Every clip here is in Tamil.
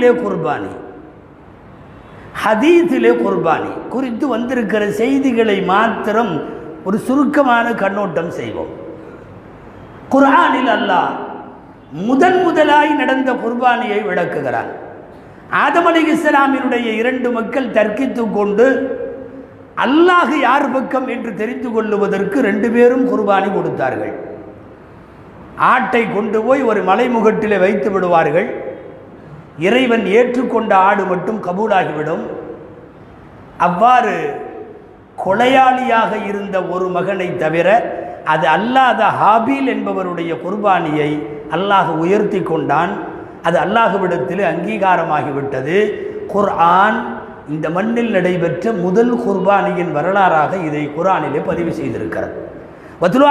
குர்ஆனிலே குர்பானி. ஹதீஸிலே குர்பானி. குறித்து வந்திருக்கிற செய்திகளை மாத்திரம் ஒரு சுருக்கமான கண்ணோட்டம் செய்வோம். குரானில் அல்லாஹ் முதன் முதலாய் நடந்த குர்பானியை விளக்குகிறான். ஆதம் அலி இஸ்லாமினுடைய இரண்டு மக்கள் தர்க்கித்து கொண்டு அல்லாஹ் யார் பக்கம் என்று தெரிந்து கொள்ளுவதற்கு ரெண்டு பேரும் குர்பானி கொடுத்தார்கள். ஆட்டை கொண்டு போய் ஒரு மலைமுகட்டிலே வைத்து விடுவார்கள். இறைவன் ஏற்றுக்கொண்ட ஆடு மட்டும் கபூலாகிவிடும். அவ்வாறு கொலையாளியாக இருந்த ஒரு மகனை தவிர அது அல்லாத ஹாபீல் என்பவருடைய குர்பானியை அல்லாஹ் உயர்த்தி கொண்டான். அது அல்லாஹுவிடத்தில் அங்கீகாரமாகிவிட்டது. குர்ஆன் இந்த மண்ணில் நடைபெற்ற முதல் குர்பானியின் வரலாறாக இதை குர்ஆனிலே பதிவு செய்திருக்கிறார் வத்லு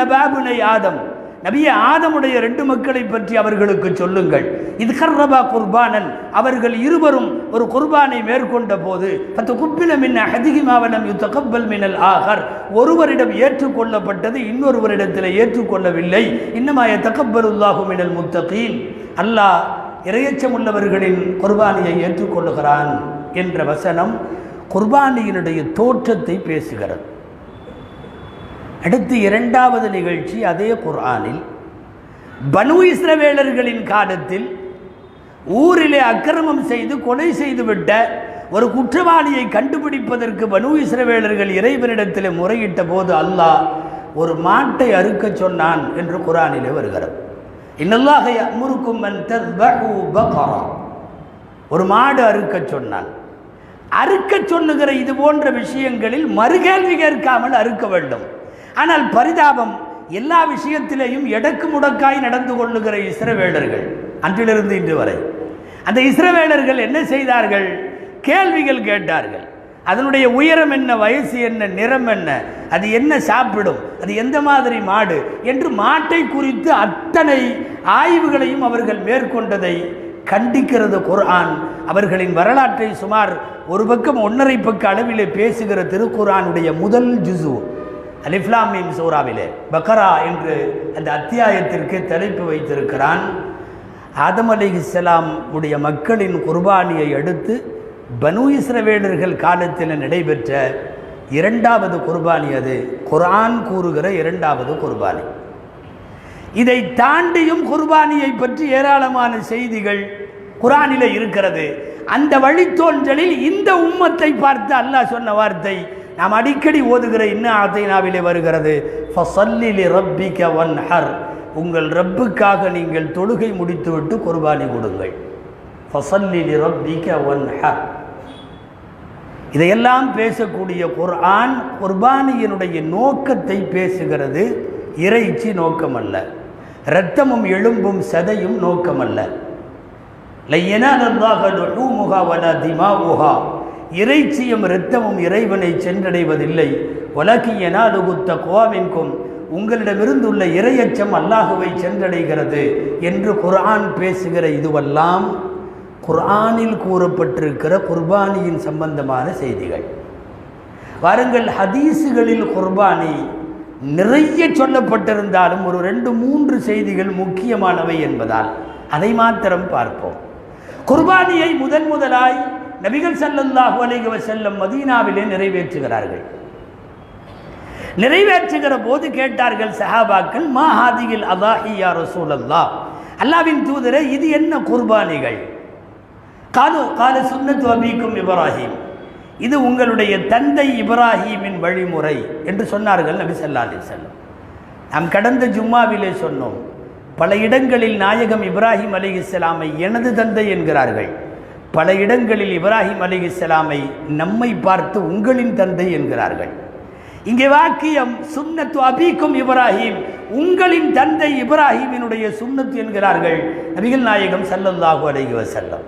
நபாபுனை ஆதம் நபிய ஆதமுடைய ரெண்டு மக்களை பற்றி அவர்களுக்கு சொல்லுங்கள். இது கர்ரபா குர்பானன். அவர்கள் இருவரும் ஒரு குர்பானை மேற்கொண்ட போது பத்து குப்பில மின்ன ஹதிகிமாவனம் யுத்த கப்பல் மின்னல் ஆகர். ஒருவரிடம் ஏற்றுக்கொள்ளப்பட்டது இன்னொருவரிடத்தில் ஏற்றுக்கொள்ளவில்லை. இன்னமாய தக்கப்பருல்லாகும் மினல் முத்தகீன். அல்லாஹ் இரையச்சம் உள்ளவர்களின் குர்பானியை ஏற்றுக்கொள்ளுகிறான் என்ற வசனம் குர்பானியினுடைய தோற்றத்தை பேசுகிறது. அடுத்து இரண்டாவது நிகழ்ச்சி அதே குர்ஆனில். பனு இஸ்ரவேலர்களின் காலத்தில் ஊரிலே அக்கிரமம் செய்து கொலை செய்துவிட்ட ஒரு குற்றவாளியை கண்டுபிடிப்பதற்கு பனு இஸ்ரவேலர்கள் இறைவனிடத்தில் முறையிட்ட போது அல்லாஹ் ஒரு மாட்டை அறுக்கச் சொன்னான் என்று குரானிலே வருகிறது. இன்னல்லாக அமுருக்கும் ஒரு மாடு அறுக்கச் சொன்னான். அறுக்கச் சொன்னுகிற இது போன்ற விஷயங்களில் மறுகேள்வி கேட்காமல் அறுக்க வேண்டும். ஆனால் பரிதாபம் எல்லா விஷயத்திலேயும் எடக்கு முடக்காய் நடந்து கொள்ளுகிற இஸ்ரவேலர்கள் அன்றிலிருந்து இன்று வரை. அந்த இஸ்ரவேலர்கள் என்ன செய்தார்கள்? கேள்விகள் கேட்டார்கள். அதனுடைய உயரம் என்ன வயசு என்ன நிறம் என்ன அது என்ன சாப்பிடும் அது எந்த மாதிரி மாடு என்று மாட்டை குறித்து அத்தனை ஆய்வுகளையும் அவர்கள் மேற்கொண்டதை கண்டிக்கிறது குர்ஆன். அவர்களின் வரலாற்றை சுமார் ஒரு பக்கம் ஒன்றரை பக்க அளவிலே பேசுகிற திருக்குரானுடைய முதல் ஜுசு அலிஃப்லாமின் சூறாவிலே. பக்கரா என்று அந்த அத்தியாயத்திற்கு தலைப்பு வைத்திருக்கிறான். ஆதம் அலி இஸ்லாம் உடைய மக்களின் குர்பானியை அடுத்து பனு இஸ்ரவேலர்கள் காலத்தில் நடைபெற்ற இரண்டாவது குர்பானி அது. குரான் கூறுகிற இரண்டாவது குர்பானி. இதை தாண்டியும் குர்பானியை பற்றி ஏராளமான செய்திகள் குரானில் இருக்கிறது. அந்த வழித்தோன்றலில் இந்த உம்மத்தை பார்த்து அல்லாஹ் சொன்ன வார்த்தை நாம் அடிக்கடி ஓதுகிற இன்னும் ஆத்தைனாவிலே வருகிறது. ஃபசல்லிலி ரப்பிக்க ஒன் ஹர் உங்கள் ரப்புக்காக நீங்கள் தொழுகை முடித்துவிட்டு குர்பானி கொடுங்கள் ஃபசல்லிலி ஒன் ஹர் இதையெல்லாம் பேசக்கூடிய குர்ஆன் குர்பானியினுடைய நோக்கத்தை பேசுகிறது. இறைச்சி நோக்கமல்ல. இரத்தமும் எலும்பும் சதையும் நோக்கமல்ல. முகா இறைச்சியும் இரத்தமும் இறைவனை சென்றடைவதில்லை. உலகியனாலுகுத்த கோவின்கும் உங்களிடமிருந்துள்ள இரையச்சம் அல்லாஹுவை சென்றடைகிறது என்று குர்ஆன் பேசுகிற இதுவெல்லாம் குர்ஆனில் கூறப்பட்டிருக்கிற குர்பானியின் சம்பந்தமான செய்திகள். வாருங்கள் ஹதீஸுகளில் குர்பானி நிறைய சொல்லப்பட்டிருந்தாலும் ஒரு ரெண்டு மூன்று செய்திகள் முக்கியமானவை என்பதால் அதை மாத்திரம் பார்ப்போம். குர்பானியை முதன் முதலாய் நபிகள் ஸல்லல்லாஹு அலைஹி செல்லம் மதீனாவிலே நிறைவேற்றுகிறார்கள். நிறைவேற்றுகிற போது கேட்டார்கள் சஹாபாக்கள் மா ஹாதியில் அதாஹி யா அல்லாவின் தூதரே இது என்ன குர்பானிகள்? காலு காது சுன்னத்து அபிக்கும் இப்ராஹிம். இது உங்களுடைய தந்தை இப்ராஹீமின் வழிமுறை என்று சொன்னார்கள் நபி சல்லா அலி செல்லம் நாம் கடந்த ஜும்மாவிலே சொன்னோம் பல இடங்களில் நாயகம் இப்ராஹிம் அலி இஸ்லாமை எனது தந்தை என்கிறார்கள். பல இடங்களில் இப்ராஹிம் அலி இஸ்லாமை நம்மை பார்த்து உங்களின் தந்தை என்கிறார்கள். இங்கே வாக்கியம் சுன்னத்து அபீக்கும் இப்ராஹிம் உங்களின் தந்தை இப்ராஹிமினுடைய சுன்னத்து என்கிறார்கள் நபிகள் நாயகம் ஸல்லல்லாஹு அலைஹி செல்லம்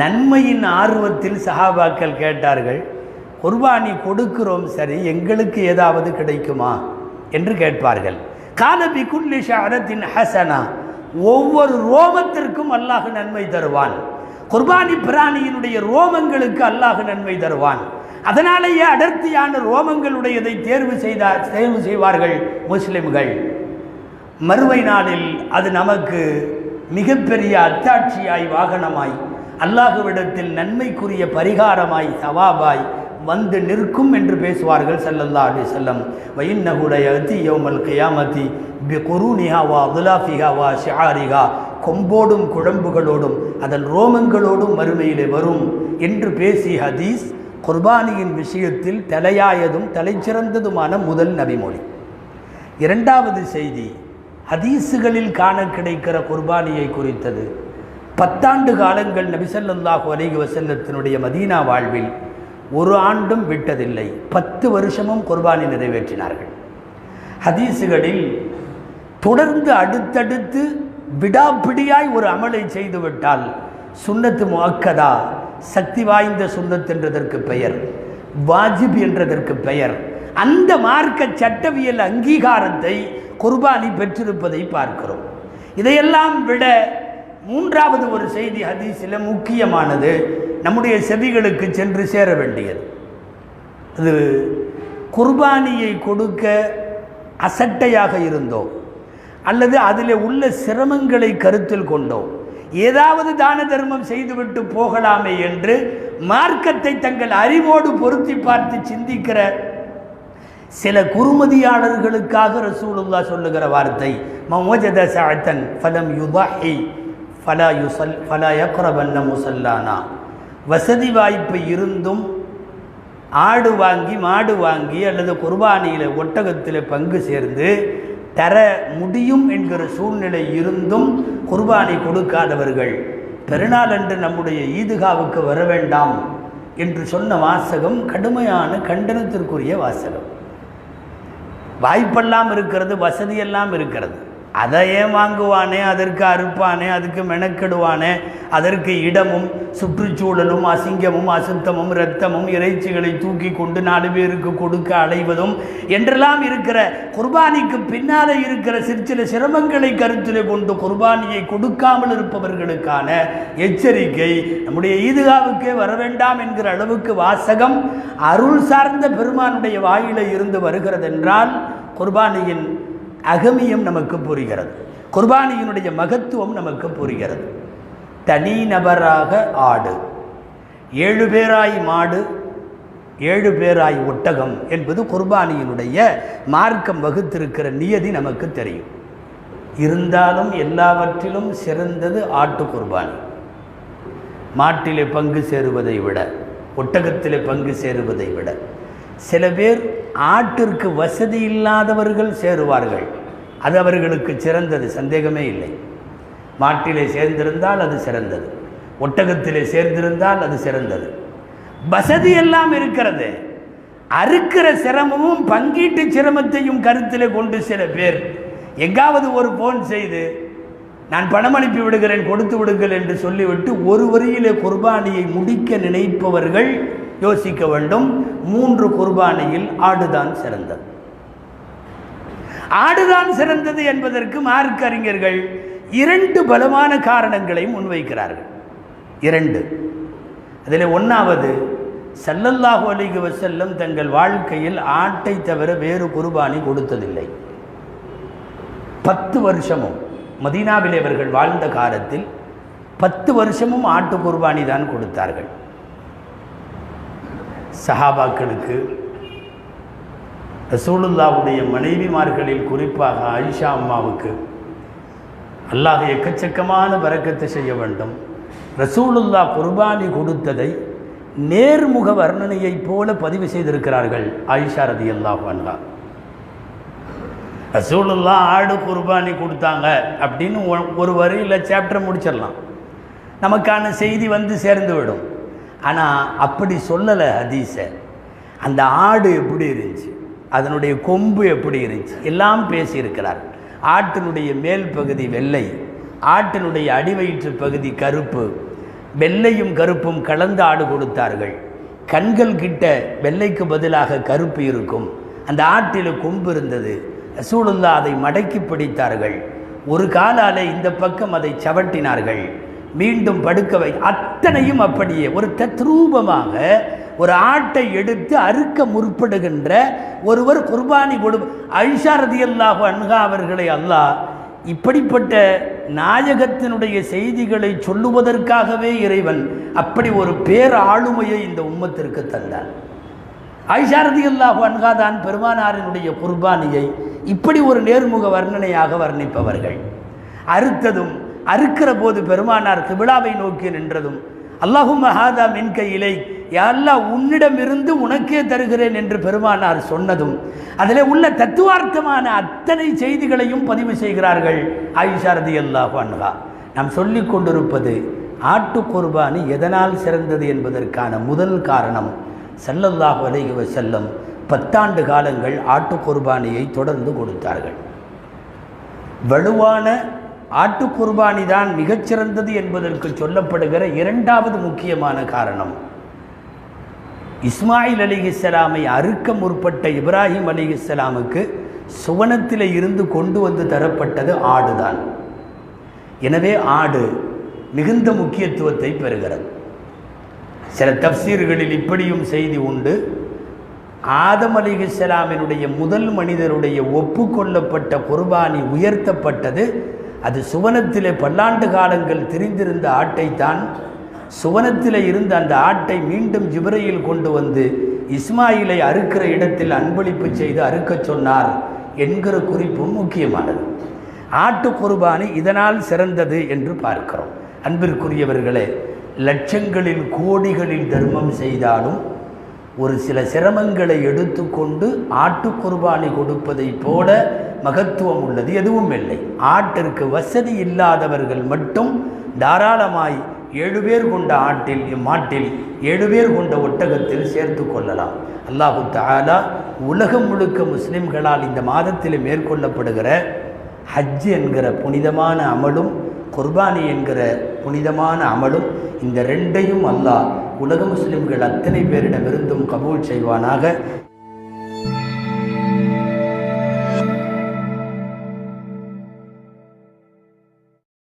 நன்மையின் ஆர்வத்தில் சஹாபாக்கள் கேட்டார்கள் குர்பானி கொடுக்கிறோம் சரி எங்களுக்கு ஏதாவது கிடைக்குமா? என்று கேட்பார்கள். காலபி குல்லி ஷாரத்தின் ஹசனா ஒவ்வொரு ரோமத்திற்கும் அல்லாஹ் நன்மை தருவான். குர்பானி பிராணியினுடைய ரோமங்களுக்கு அல்லாஹ் நன்மை தருவான். அதனாலேயே அடர்த்தியான ரோமங்களுடையதை தேர்வு செய்தார் தேர்வு செய்வார்கள் முஸ்லிம்கள். மறுவை நாளில் அது நமக்கு மிகப்பெரிய அத்தாட்சியாய் வாகனமாய் அல்லாஹுவிடத்தில் நன்மைக்குரிய பரிகாரமாய் சவாபாய் வந்து நிற்கும் என்று பேசுவார்கள் செல்லல்லா அலைஹி செல்லம் வயின்னஹுடைய அத்தி யோமல் கியாமதி பி குரூனிஹா வா அதுலாஃபிஹா வா கொம்போடும் குழம்புகளோடும் அதன் ரோமங்களோடும் மறுமையிலே வரும் என்று பேசி ஹதீஸ் குர்பானியின் விஷயத்தில் தலையாயதும் தலைச்சிறந்ததுமான முதல் நபிமொழி. இரண்டாவது செய்தி ஹதீஸுகளில் காண கிடைக்கிற குர்பானியை குறித்தது. பத்தாண்டு காலங்கள் நபிசல்லாஹு அலைஹி வசல்லத்தினுடைய மதீனா வாழ்வில் ஒரு ஆண்டும் விட்டதில்லை பத்து வருஷமும் குர்பானி நிறைவேற்றினார்கள். ஹதீஸுகளில் தொடர்ந்து அடுத்தடுத்து விடாப்பிடியாய் ஒரு அமலை செய்துவிட்டால் சுண்ணத்து முஅக்கதா சக்தி வாய்ந்த சுண்ணத் என்றதற்கு பெயர் வாஜிப் என்றதற்கு பெயர். அந்த மார்க்க சட்டவியல் அங்கீகாரத்தை குர்பானி பெற்றிருப்பதை பார்க்கிறோம். இதையெல்லாம் விட மூன்றாவது ஒரு செய்தி ஹதீஸில் முக்கியமானது நம்முடைய செவிகளுக்கு சென்று சேர வேண்டியது. அது குர்பானியை கொடுக்க அசட்டையாக இருந்தோம். அல்லது அதில் உள்ள சிரமங்களை கருத்தில் கொண்டோ ஏதாவது தான தர்மம் செய்துவிட்டு போகலாமே என்று மார்க்கத்தை தங்கள் அறிவோடு பொருத்தி பார்த்து சிந்திக்கிற சில குறுமதியாளர்களுக்காக ரசூலுல்லா சொல்லுகிற வார்த்தை மமோஜத சாத்தன் ஃபலம் யுதாஹி ஃபலா யுசல் ஃபலா யக்ரபன்ன முசல்லானா. வசதி வாய்ப்பு இருந்தும் ஆடு வாங்கி மாடு வாங்கி அல்லது குர்பானியில் ஒட்டகத்தில் பங்கு சேர்ந்து தர முடியும் என்கிற சூழ்நிலை இருந்தும் குர்பானி கொடுக்காதவர்கள். பெருநாளன்று நம்முடைய ஈதுகாவுக்கு வர வேண்டாம் என்று சொன்ன வாசகம் கடுமையான கண்டனத்திற்குரிய வாசகம். வாய்ப்பெல்லாம் இருக்கிறது வசதியெல்லாம் இருக்கிறது. அதை ஏன் வாங்குவானே அதற்கு அறுப்பானே அதுக்கு மெனக்கெடுவானே அதற்கு இடமும் சுற்றுச்சூழலும் அசிங்கமும் அசுத்தமும் இரத்தமும் இறைச்சிகளை தூக்கி கொண்டு நாலு பேருக்கு கொடுக்க அலைவதும் என்றெல்லாம் இருக்கிற குர்பானிக்கு பின்னாலே இருக்கிற சிற்சில சிரமங்களை கருத்தில் கொண்டு குர்பானியை கொடுக்காமல் இருப்பவர்களுக்கான எச்சரிக்கை நம்முடைய ஈதுகாவுக்கே வர வேண்டாம் என்கிற அளவுக்கு வாசகம் அருள் சார்ந்த பெருமானுடைய வாயிலை இருந்து வருகிறது என்றால் குர்பானியின் அகமியம் நமக்கு புரிகிறது. குர்பானியினுடைய மகத்துவம் நமக்கு புரிகிறது. தனி நபராக ஆடு. ஏழு பேராய் மாடு ஏழு பேராய் ஒட்டகம் என்பது குர்பானியினுடைய மார்க்கம் வகுத்திருக்கிற நியதி நமக்கு தெரியும். இருந்தாலும் எல்லாவற்றிலும் சிறந்தது ஆட்டு குர்பானி. மாட்டிலே பங்கு சேருவதை விட ஒட்டகத்திலே பங்கு சேருவதை விட. சில பேர் ஆட்டிற்கு வசதி இல்லாதவர்கள் சேருவார்கள். அது அவர்களுக்கு சிறந்தது சந்தேகமே இல்லை. மாட்டிலே சேர்ந்திருந்தால் அது சிறந்தது. ஒட்டகத்திலே சேர்ந்திருந்தால் அது சிறந்தது. வசதி எல்லாம் இருக்கிறது. அறுக்கிற சிரமமும் பங்கீட்டு சிரமத்தையும் கருத்தில் கொண்டு சில பேர் எங்காவது ஒரு போன் செய்து நான் பணம் அனுப்பி விடுகிறேன் கொடுத்து விடுங்கள் என்று சொல்லிவிட்டு ஒரு வரியிலே குர்பானியை முடிக்க நினைப்பவர்கள் யோசிக்க வேண்டும். மூன்று குர்பானியில் ஆடுதான் சிறந்தது. ஆடுதான் சிறந்தது என்பதற்கு மார்க் அறிஞர்கள் இரண்டு பலமான காரணங்களை முன்வைக்கிறார்கள். இரண்டு. அதில் ஒன்றாவது சல்லல்லாஹு அலைஹி வஸல்லம் தங்கள் வாழ்க்கையில் ஆட்டை தவிர வேறு குர்பானி கொடுத்ததில்லை. பத்து வருஷமும் மதீனாவிலே அவர்கள் வாழ்ந்த காலத்தில் பத்து வருஷமும் ஆட்டு குர்பானி தான் கொடுத்தார்கள். சஹாபாக்களுக்கு ரசூலுல்லாவுடைய மனைவிமார்களில் குறிப்பாக ஆயிஷா அம்மாவுக்கு அல்லாஹ் எக்கச்சக்கமான வரக்கத்தை செய்ய வேண்டும். ரசூலுல்லா குர்பானி கொடுத்ததை நேர்முக வர்ணனையைப் போல பதிவு செய்திருக்கிறார்கள் ஆயிஷா ரதி அல்லாஹ் அன்ஹா. ரசூலுல்லா ஆடு குர்பானி கொடுத்தாங்க அப்படின்னு ஒரு வரியில் சாப்டர் முடிச்சிடலாம். நமக்கான செய்தி வந்து சேர்ந்து விடும். ஆனால் அப்படி சொல்லலை ஹதீஸை. அந்த ஆடு எப்படி இருந்துச்சு? அதனுடைய கொம்பு எப்படி இருந்துச்சு? எல்லாம் பேசியிருக்கிறார். ஆட்டினுடைய மேல் பகுதி வெள்ளை ஆட்டினுடைய அடிவயிற்று பகுதி கருப்பு. வெள்ளையும் கருப்பும் கலந்து ஆடு கொடுத்தார்கள். கண்கள் கிட்ட வெள்ளைக்கு பதிலாக கருப்பு இருக்கும். அந்த ஆட்டில் கொம்பு இருந்தது. சூழ்ந்தா அதை மடக்கி பிடித்தார்கள். ஒரு காலாலே இந்த பக்கம் அதை சவட்டினார்கள். மீண்டும் படுக்க வை. அத்தனையும் அப்படியே ஒரு தத்ரூபமாக ஒரு ஆட்டை எடுத்து அறுக்க முற்படுகின்ற ஒருவர் குர்பானி கொடு ஐஷா ரதியல்லாஹு அன்ஹா அவர்களை அல்லாஹ் இப்படிப்பட்ட நாயகத்தினுடைய செய்திகளை சொல்லுவதற்காகவே இறைவன் அப்படி ஒரு பேர் ஆளுமையை இந்த உம்மத்திற்கு தந்தார். ஐஷாரதி அல்லாஹு அன்காதான் பெருமானாரினுடைய குர்பானியை இப்படி ஒரு நேர்முக வர்ணனையாக வர்ணிப்பவர்கள். அறுத்ததும் அறுக்கிற போது பெருமானார் கிபிலாவை நோக்கி நின்றதும் அல்லாஹும் மஹாதா மின் கையிலை யாரெல்லாம் உன்னிடமிருந்து உனக்கே தருகிறேன் என்று பெருமானார் சொன்னதும் அதில் உள்ள தத்துவார்த்தமான அத்தனை செய்திகளையும் பதிவு செய்கிறார்கள் ஆயிஷாரதி அல்லாஹு அன்ஹா. நாம் சொல்லிக் கொண்டிருப்பது ஆட்டு குர்பானி எதனால் சிறந்தது என்பதற்கான முதல் காரணம் ஸல்லல்லாஹு அலைஹி செல்லம் பத்தாண்டு காலங்கள் ஆட்டு குர்பானியை தொடர்ந்து கொடுத்தார்கள். வலுவான ஆட்டு குர்பானி தான் மிகச்சிறந்தது என்பதற்கு சொல்லப்படுகிற இரண்டாவது முக்கியமான காரணம். இஸ்மாயில் அலிஹிஸ்ஸலாமை அறுக்க முற்பட்ட இப்ராஹிம் அலிஹிஸ்ஸலாமுக்கு சுவனத்தில் இருந்து கொண்டு வந்து தரப்பட்டது ஆடுதான். எனவே ஆடு மிகுந்த முக்கியத்துவத்தை பெறுகிறது. சில தப்சீர்களில் இப்படியும் செய்தி உண்டு. ஆதம் அலிஹிஸ்ஸலாமினுடைய முதல் மனிதருடைய ஒப்புக்கொள்ளப்பட்ட குர்பானி உயர்த்தப்பட்டது அது சுவனத்திலே பல்லாண்டு காலங்கள் திரிந்திருந்த ஆட்டைத்தான் சுவனத்தில் இருந்த அந்த ஆட்டை மீண்டும் ஜிப்ரையில் கொண்டு வந்து இஸ்மாயிலை அறுக்கிற இடத்தில் அன்பளிப்பு செய்து அறுக்கச் சொன்னார் என்கிற குறிப்பும் முக்கியமானது. ஆட்டு குர்பானி இதனால் சிறந்தது என்று பார்க்கிறோம். அன்பிற்குரியவர்களே லட்சங்களில் கோடிகளில் தர்மம் செய்தாலும் ஒரு சில சிரமங்களை எடுத்துக்கொண்டு ஆட்டு குர்பானி கொடுப்பதைப் போல மகத்துவம் உள்ளது எதுவும் இல்லை. ஆட்டிற்கு வசதி இல்லாதவர்கள் மட்டும் தாராளமாய் ஏழு பேர் கொண்ட ஆட்டில் இம்மாட்டில் ஏழு பேர் கொண்ட ஒட்டகத்தில் சேர்த்து கொள்ளலாம். அல்லாஹு தாலா உலகம் முழுக்க முஸ்லிம்களால் இந்த மாதத்தில் மேற்கொள்ளப்படுகிற ஹஜ் என்கிற புனிதமான அமலும் குர்பானி என்கிற புனிதமான அமலும் இந்த ரெண்டையும் அல்லாஹ் உலக முஸ்லிம்கள் அத்தனை பேரிடமிருந்தும் கபூல் செய்வானாக.